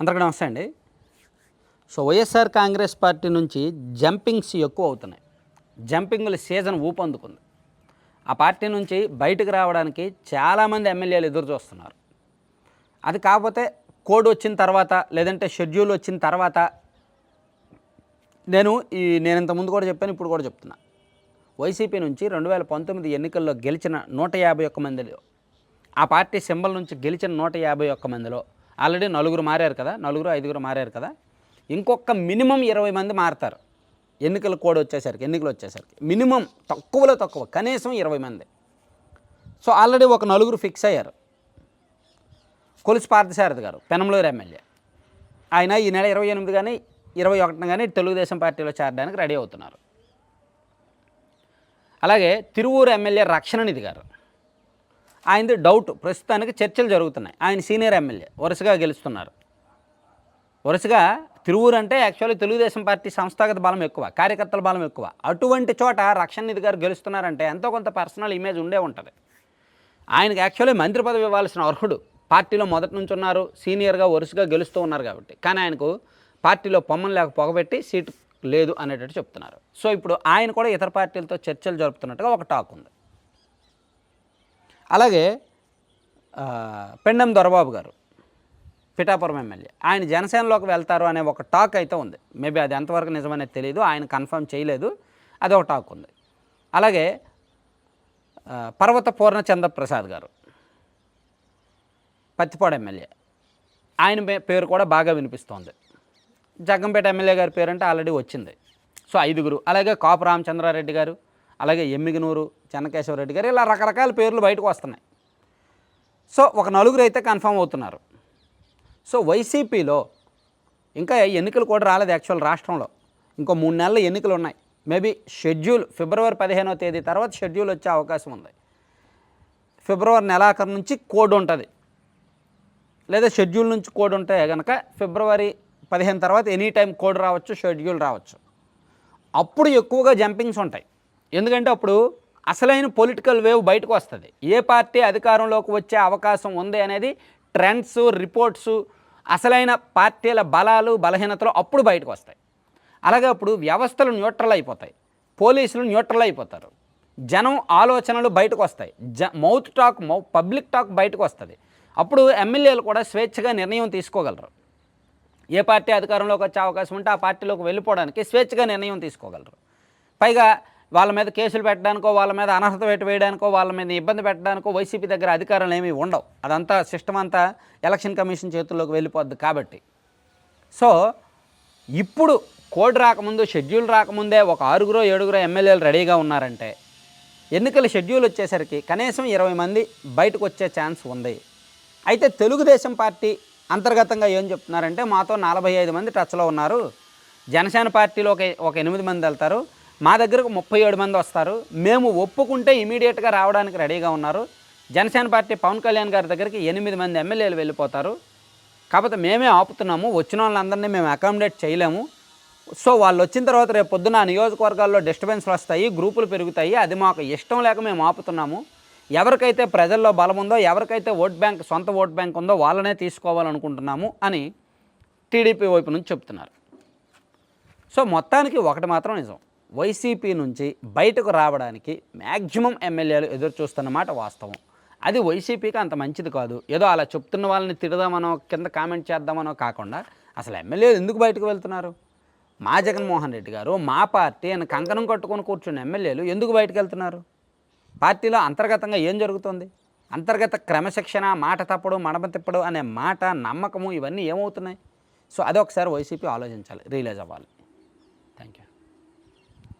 అందరికీ నమస్తే అండి. సో వైఎస్ఆర్ కాంగ్రెస్ పార్టీ నుంచి జంపింగ్స్ ఎక్కువ అవుతున్నాయి. జంపింగ్ల సీజన్ ఊపందుకుంది. ఆ పార్టీ నుంచి బయటకు రావడానికి చాలామంది ఎమ్మెల్యేలు ఎదురు చూస్తున్నారు అది కాకపోతే కోడ్ వచ్చిన తర్వాత లేదంటే షెడ్యూల్ వచ్చిన తర్వాత నేను ఈ నేను ఇంతకుముందు కూడా చెప్పాను ఇప్పుడు కూడా చెప్తున్నా. వైసీపీ నుంచి రెండు వేల పంతొమ్మిది ఎన్నికల్లో గెలిచిన నూట యాభై ఒక్క మందిలో ఆ పార్టీ సింబల్ నుంచి గెలిచిన నూట యాభై ఒక్క మందిలో ఆల్రెడీ నలుగురు మారారు కదా నలుగురు ఐదుగురు మారారు కదా. ఇంకొక మినిమం ఇరవై మంది మారతారు. ఎన్నికల కోడ్ వచ్చేసరికి ఎన్నికలు వచ్చేసరికి. మినిమం తక్కువలో తక్కువ కనీసం ఇరవై మంది. సో ఆల్రెడీ ఒక నలుగురు ఫిక్స్ అయ్యారు. కొలిసి పార్థసారథి గారు పెనంలూరు ఎమ్మెల్యే. ఆయన ఈ నెల ఇరవై ఎనిమిది కానీ ఇరవై ఒకటిన కానీ తెలుగుదేశం పార్టీలో చేరడానికి రెడీ అవుతున్నారు. అలాగే తిరువూరు ఎమ్మెల్యే రక్షణనిధి గారు. ఆయనది డౌట్ ప్రస్తుతానికి చర్చలు జరుగుతున్నాయి. ఆయన సీనియర్ ఎమ్మెల్యే వరుసగా గెలుస్తున్నారు. వరుసగా తిరువూరు అంటే యాక్చువల్లీ తెలుగుదేశం పార్టీ సంస్థాగత బలం ఎక్కువ కార్యకర్తల బలం ఎక్కువ. అటువంటి చోట రక్షణ నిధి గారు గెలుస్తున్నారంటే ఎంతో కొంత పర్సనల్ ఇమేజ్ ఉండే ఉంటుంది. ఆయనకి యాక్చువల్లీ మంత్రి పదవి ఇవ్వాల్సిన అర్హుడు పార్టీలో మొదటి నుంచి ఉన్నారు సీనియర్గా వరుసగా గెలుస్తూ ఉన్నారు కాబట్టి. కానీ ఆయనకు పార్టీలో పొమ్మను లేక పొగబెట్టి సీటు లేదు అనేటట్టు చెప్తున్నారు. సో ఇప్పుడు ఆయన కూడా ఇతర పార్టీలతో చర్చలు జరుపుతున్నట్టుగా ఒక టాక్ ఉంది. అలాగే పెండం దొరబాబు గారు పిఠాపురం ఎమ్మెల్యే. ఆయన జనసేనలోకి వెళ్తారు అనే ఒక టాక్ అయితే ఉంది. మేబీ అది ఎంతవరకు నిజమనేది తెలియదు ఆయన కన్ఫర్మ్ చేయలేదు అది ఒక టాక్ ఉంది. అలాగే పర్వత పూర్ణచంద్ర ప్రసాద్ గారు పత్తిపాడు ఎమ్మెల్యే. ఆయన పే- పేరు కూడా బాగా వినిపిస్తోంది. జగ్గంపేట ఎమ్మెల్యే గారి పేరు అంటే ఆల్రెడీ వచ్చింది. సో ఐదుగురు. అలాగే కాపు రామచంద్రారెడ్డి గారు అలాగే ఎమ్మిగనూరు చెన్నకేశవరెడ్డి గారు ఇలా రకరకాల పేర్లు బయటకు వస్తున్నాయి. సో ఒక నలుగురు అయితే కన్ఫామ్ అవుతున్నారు. సో వైసీపీలో ఇంకా ఎన్నికలు కూడా రాలేదు యాక్చువల్ రాష్ట్రంలో. ఇంకో మూడు నెలల ఎన్నికలు ఉన్నాయి. మేబీ షెడ్యూల్ ఫిబ్రవరి పదిహేనో తేదీ తర్వాత షెడ్యూల్ వచ్చే అవకాశం ఉంది. ఫిబ్రవరి నెలాఖరు నుంచి కోడ్ ఉంటుంది. లేదా షెడ్యూల్ నుంచి కోడ్ ఉంటే కనుక ఫిబ్రవరి పదిహేను తర్వాత ఎనీ టైం కోడ్ రావచ్చు షెడ్యూల్ రావచ్చు. అప్పుడు ఎక్కువగా జంపింగ్స్ ఉంటాయి. ఎందుకంటే అప్పుడు అసలైన పొలిటికల్ వేవ్ బయటకు వస్తుంది. ఏ పార్టీ అధికారంలోకి వచ్చే అవకాశం ఉంది అనేది ట్రెండ్స్ రిపోర్ట్స్ అసలైన పార్టీల బలాలు బలహీనతలు అప్పుడు బయటకు వస్తాయి. అలాగే అప్పుడు వ్యవస్థలు న్యూట్రల్ అయిపోతాయి. పోలీసులు న్యూట్రల్ అయిపోతారు. జనం ఆలోచనలు బయటకు వస్తాయి. జ మౌత్ టాక్ మౌ పబ్లిక్ టాక్ బయటకు వస్తుంది. అప్పుడు ఎమ్మెల్యేలు కూడా స్వేచ్ఛగా నిర్ణయం తీసుకోగలరు. ఏ పార్టీ అధికారంలోకి వచ్చే అవకాశం ఉంటే ఆ పార్టీలోకి వెళ్ళిపోవడానికి స్వేచ్ఛగా నిర్ణయం తీసుకోగలరు. పైగా వాళ్ళ మీద కేసులు పెట్టడానికో వాళ్ళ మీద అనర్హత పెట్టి వేయడానికో వాళ్ళ మీద ఇబ్బంది పెట్టడానికో వైసీపీ దగ్గర అధికారాలు ఏమీ ఉండవు. అదంతా సిస్టమ్ అంతా ఎలక్షన్ కమిషన్ చేతుల్లోకి వెళ్ళిపోద్ది కాబట్టి. సో ఇప్పుడు కోడ్ రాకముందు షెడ్యూల్ రాకముందే ఒక ఆరుగురో ఏడుగురో ఎమ్మెల్యేలు రెడీగా ఉన్నారంటే ఎన్నికల షెడ్యూల్ వచ్చేసరికి కనీసం ఇరవై మంది బయటకు వచ్చే ఛాన్స్ ఉంది. అయితే తెలుగుదేశం పార్టీ అంతర్గతంగా ఏం చెప్తున్నారంటే మాతో నలభై ఐదు మంది టచ్లో ఉన్నారు. జనసేన పార్టీలో ఒక ఒక ఎనిమిది మంది వెళ్తారు. మా దగ్గరకు ముప్పై ఏడు మంది వస్తారు. మేము ఒప్పుకుంటే ఇమీడియట్గా రావడానికి రెడీగా ఉన్నారు. జనసేన పార్టీ పవన్ కళ్యాణ్ గారి దగ్గరికి ఎనిమిది మంది ఎమ్మెల్యేలు వెళ్ళిపోతారు. కాకపోతే మేమే ఆపుతున్నాము. వచ్చిన వాళ్ళందరినీ మేము అకామిడేట్ చేయలేము. సో వాళ్ళు వచ్చిన తర్వాత రేపు పొద్దున నియోజకవర్గాల్లో డిస్టర్బెన్స్లు వస్తాయి గ్రూపులు పెరుగుతాయి. అది మాకు ఇష్టం లేక మేము ఆపుతున్నాము. ఎవరికైతే ప్రజల్లో బలం ఉందో ఎవరికైతే ఓట్ బ్యాంక్ సొంత ఓట్ బ్యాంక్ ఉందో వాళ్ళనే తీసుకోవాలనుకుంటున్నాము అని టీడీపీ వైపు నుంచి చెప్తున్నారు. సో మొత్తానికి ఒకటి మాత్రం నిజం. వైసీపీ నుంచి బయటకు రావడానికి మ్యాక్సిమం ఎమ్మెల్యేలు ఎదురు చూస్తున్నమాట వాస్తవం. అది వైసీపీకి అంత మంచిది కాదు. ఏదో అలా చెప్తున్న వాళ్ళని తిడదామనో కింద కామెంట్ చేద్దామనో కాకుండా అసలు ఎమ్మెల్యేలు ఎందుకు బయటకు వెళ్తున్నారు? మా జగన్మోహన్ రెడ్డి గారు మా పార్టీ అని కంకణం కట్టుకొని కూర్చున్న ఎమ్మెల్యేలు ఎందుకు బయటకు వెళ్తున్నారు? పార్టీలో అంతర్గతంగా ఏం జరుగుతుంది? అంతర్గత క్రమశిక్షణ మాట తప్పడు మడమ తిప్పడు అనే మాట నమ్మకము ఇవన్నీ ఏమవుతున్నాయి? సో అదొకసారి వైసీపీ ఆలోచించాలి రియలైజ్ అవ్వాలి.